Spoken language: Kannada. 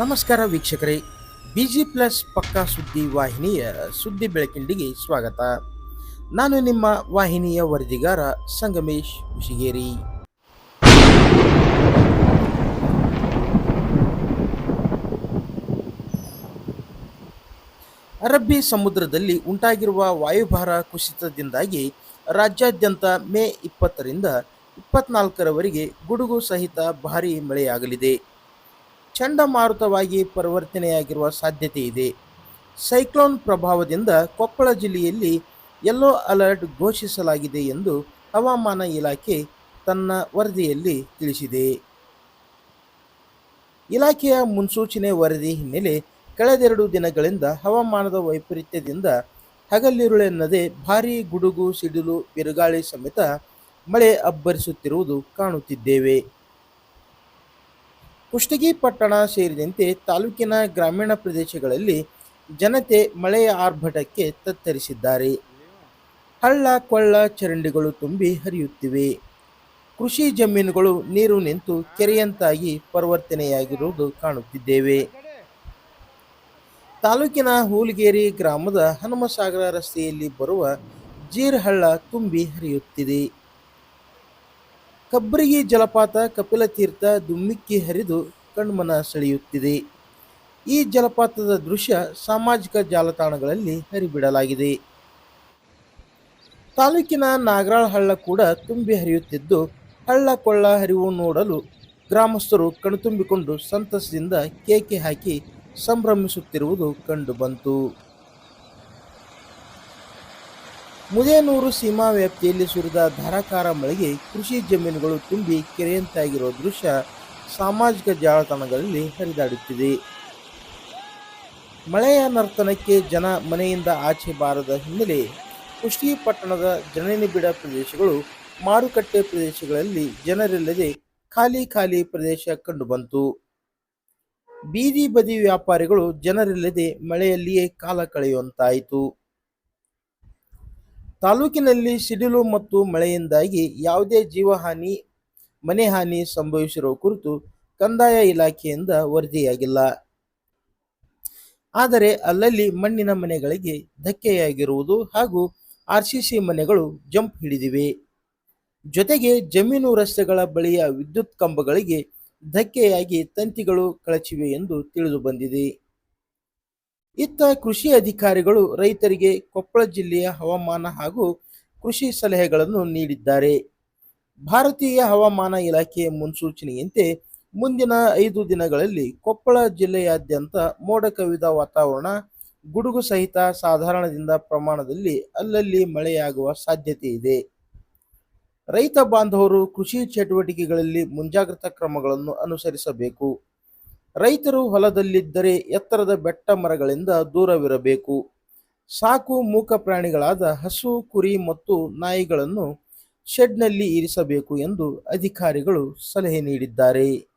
ನಮಸ್ಕಾರ ವೀಕ್ಷಕರೇ. ಬಿಜಿ ಪ್ಲಸ್ ಪಕ್ಕಾ ಸುದ್ದಿ ವಾಹಿನಿಯ ಸುದ್ದಿ ಬೆಳಕಿಂಡಿಗೆ ಸ್ವಾಗತ. ನಾನು ನಿಮ್ಮ ವಾಹಿನಿಯ ವರದಿಗಾರ ಸಂಗಮೇಶ್ ಕುಶಿಗೇರಿ ಅರಬ್ಬಿ ಸಮುದ್ರದಲ್ಲಿ ಉಂಟಾಗಿರುವ ವಾಯುಭಾರ ಕುಸಿತದಿಂದಾಗಿ ರಾಜ್ಯಾದ್ಯಂತ ಮೇ ಇಪ್ಪತ್ತರಿಂದ ಇಪ್ಪತ್ನಾಲ್ಕರವರೆಗೆ ಗುಡುಗು ಸಹಿತ ಭಾರೀ ಮಳೆಯಾಗಲಿದೆ. ಚಂಡಮಾರುತವಾಗಿ ಪರಿವರ್ತನೆಯಾಗಿರುವ ಸಾಧ್ಯತೆ ಇದೆ. ಸೈಕ್ಲೋನ್ ಪ್ರಭಾವದಿಂದ ಕೊಪ್ಪಳ ಜಿಲ್ಲೆಯಲ್ಲಿ ಯೆಲ್ಲೋ ಅಲರ್ಟ್ ಘೋಷಿಸಲಾಗಿದೆ ಎಂದು ಹವಾಮಾನ ಇಲಾಖೆ ತನ್ನ ವರದಿಯಲ್ಲಿ ತಿಳಿಸಿದೆ. ಇಲಾಖೆಯ ಮುನ್ಸೂಚನೆ ವರದಿ ಹಿನ್ನೆಲೆ ಕಳೆದೆರಡು ದಿನಗಳಿಂದ ಹವಾಮಾನದ ವೈಪರೀತ್ಯದಿಂದ ಹಗಲಿರುಳೆನ್ನದೆ ಭಾರೀ ಗುಡುಗು, ಸಿಡಿಲು, ಬಿರುಗಾಳಿ ಸಮೇತ ಮಳೆ ಅಬ್ಬರಿಸುತ್ತಿರುವುದು ಕಾಣುತ್ತಿದ್ದೇವೆ. ಕುಷ್ಟಗಿ ಪಟ್ಟಣ ಸೇರಿದಂತೆ ತಾಲೂಕಿನ ಗ್ರಾಮೀಣ ಪ್ರದೇಶಗಳಲ್ಲಿ ಜನತೆ ಮಳೆಯ ಆರ್ಭಟಕ್ಕೆ ತತ್ತರಿಸಿದ್ದಾರೆ. ಹಳ್ಳ, ಕೊಳ್ಳ, ಚರಂಡಿಗಳು ತುಂಬಿ ಹರಿಯುತ್ತಿವೆ. ಕೃಷಿ ಜಮೀನುಗಳು ನೀರು ನಿಂತು ಕೆರೆಯಂತಾಗಿ ಪರಿವರ್ತನೆಯಾಗಿರುವುದು ಕಾಣುತ್ತಿದ್ದೇವೆ. ತಾಲೂಕಿನ ಹೂಲಗೇರಿ ಗ್ರಾಮದ ಹನುಮಸಾಗರ ರಸ್ತೆಯಲ್ಲಿ ಬರುವ ಜೀರ್ಹಳ್ಳ ತುಂಬಿ ಹರಿಯುತ್ತಿದೆ. ಕಬ್ಬರಿಗಿ ಜಲಪಾತ, ಕಪಿಲ ತೀರ್ಥ, ದುಮ್ಮಿಕ್ಕಿ ಹರಿದು ಕಣ್ಮನ ಸೆಳೆಯುತ್ತಿದೆ. ಈ ಜಲಪಾತದ ದೃಶ್ಯ ಸಾಮಾಜಿಕ ಜಾಲತಾಣಗಳಲ್ಲಿ ಹರಿಬಿಡಲಾಗಿದೆ. ತಾಲೂಕಿನ ನಾಗರಾಳ ಹಳ್ಳ ಕೂಡ ತುಂಬಿ ಹರಿಯುತ್ತಿದ್ದು, ಹಳ್ಳ ಕೊಳ್ಳ ಹರಿವು ನೋಡಲು ಗ್ರಾಮಸ್ಥರು ಕಣ್ತುಂಬಿಕೊಂಡು ಸಂತಸದಿಂದ ಕೇಕೆ ಹಾಕಿ ಸಂಭ್ರಮಿಸುತ್ತಿರುವುದು ಕಂಡುಬಂತು. ಮುದೇನೂರು ಸೀಮಾ ವ್ಯಾಪ್ತಿಯಲ್ಲಿ ಸುರಿದ ಧಾರಾಕಾರ ಮಳೆಗೆ ಕೃಷಿ ಜಮೀನುಗಳು ತುಂಬಿ ಕೆರೆಯಂತಾಗಿರುವ ದೃಶ್ಯ ಸಾಮಾಜಿಕ ಜಾಲತಾಣಗಳಲ್ಲಿ ಹರಿದಾಡುತ್ತಿದೆ. ಮಳೆಯ ನರ್ತನಕ್ಕೆ ಜನ ಮನೆಯಿಂದ ಆಚೆ ಬಾರದ ಹಿನ್ನೆಲೆ ಕುಷ್ಟಿ ಪಟ್ಟಣದ ಜನನಿಬಿಡ ಪ್ರದೇಶಗಳು ಮಾರುಕಟ್ಟೆ ಪ್ರದೇಶಗಳಲ್ಲಿ ಜನರಿಲ್ಲದೆ ಖಾಲಿ ಖಾಲಿ ಪ್ರದೇಶ ಕಂಡುಬಂತು. ಬೀದಿ ಬದಿ ವ್ಯಾಪಾರಿಗಳು ಜನರಿಲ್ಲದೆ ಮಳೆಯಲ್ಲಿಯೇ ಕಾಲ ಕಳೆಯುವಂತಾಯಿತು. ತಾಲೂಕಿನಲ್ಲಿ ಸಿಡಿಲು ಮತ್ತು ಮಳೆಯಿಂದಾಗಿ ಯಾವುದೇ ಜೀವಹಾನಿ, ಮನೆ ಹಾನಿ ಸಂಭವಿಸಿರುವ ಕುರಿತು ಕಂದಾಯ ಇಲಾಖೆಯಿಂದ ವರದಿಯಾಗಿಲ್ಲ. ಆದರೆ ಅಲ್ಲಲ್ಲಿ ಮಣ್ಣಿನ ಮನೆಗಳಿಗೆ ಧಕ್ಕೆಯಾಗಿರುವುದು ಹಾಗೂ ಆರ್ಸಿಸಿ ಮನೆಗಳು ಜಂಪ್ ಹಿಡಿದಿವೆ. ಜೊತೆಗೆ ಜಮೀನು ರಸ್ತೆಗಳ ಬಳಿಯ ವಿದ್ಯುತ್ ಕಂಬಗಳಿಗೆ ಧಕ್ಕೆಯಾಗಿ ತಂತಿಗಳು ಕಳಚಿವೆ ಎಂದು ತಿಳಿದು ಬಂದಿದೆ. ಇತ್ತ ಕೃಷಿ ಅಧಿಕಾರಿಗಳು ರೈತರಿಗೆ ಕೊಪ್ಪಳ ಜಿಲ್ಲೆಯ ಹವಾಮಾನ ಹಾಗೂ ಕೃಷಿ ಸಲಹೆಗಳನ್ನು ನೀಡಿದ್ದಾರೆ. ಭಾರತೀಯ ಹವಾಮಾನ ಇಲಾಖೆಯ ಮುನ್ಸೂಚನೆಯಂತೆ ಮುಂದಿನ ಐದು ದಿನಗಳಲ್ಲಿ ಕೊಪ್ಪಳ ಜಿಲ್ಲೆಯಾದ್ಯಂತ ಮೋಡ ಕವಿದ ವಾತಾವರಣ, ಗುಡುಗು ಸಹಿತ ಸಾಧಾರಣದಿಂದ ಪ್ರಮಾಣದಲ್ಲಿ ಅಲ್ಲಲ್ಲಿ ಮಳೆಯಾಗುವ ಸಾಧ್ಯತೆ ಇದೆ. ರೈತ ಬಾಂಧವರು ಕೃಷಿ ಚಟುವಟಿಕೆಗಳಲ್ಲಿ ಮುಂಜಾಗ್ರತಾ ಕ್ರಮಗಳನ್ನು ಅನುಸರಿಸಬೇಕು. ರೈತರು ಹೊಲದಲ್ಲಿದ್ದರೆ ಎತ್ತರದ ಬೆಟ್ಟ ಮರಗಳಿಂದ ದೂರವಿರಬೇಕು. ಸಾಕು ಮೂಕ ಪ್ರಾಣಿಗಳಾದ ಹಸು, ಕುರಿ ಮತ್ತು ನಾಯಿಗಳನ್ನು ಶೆಡ್ನಲ್ಲಿ ಇರಿಸಬೇಕು ಎಂದು ಅಧಿಕಾರಿಗಳು ಸಲಹೆ ನೀಡಿದ್ದಾರೆ.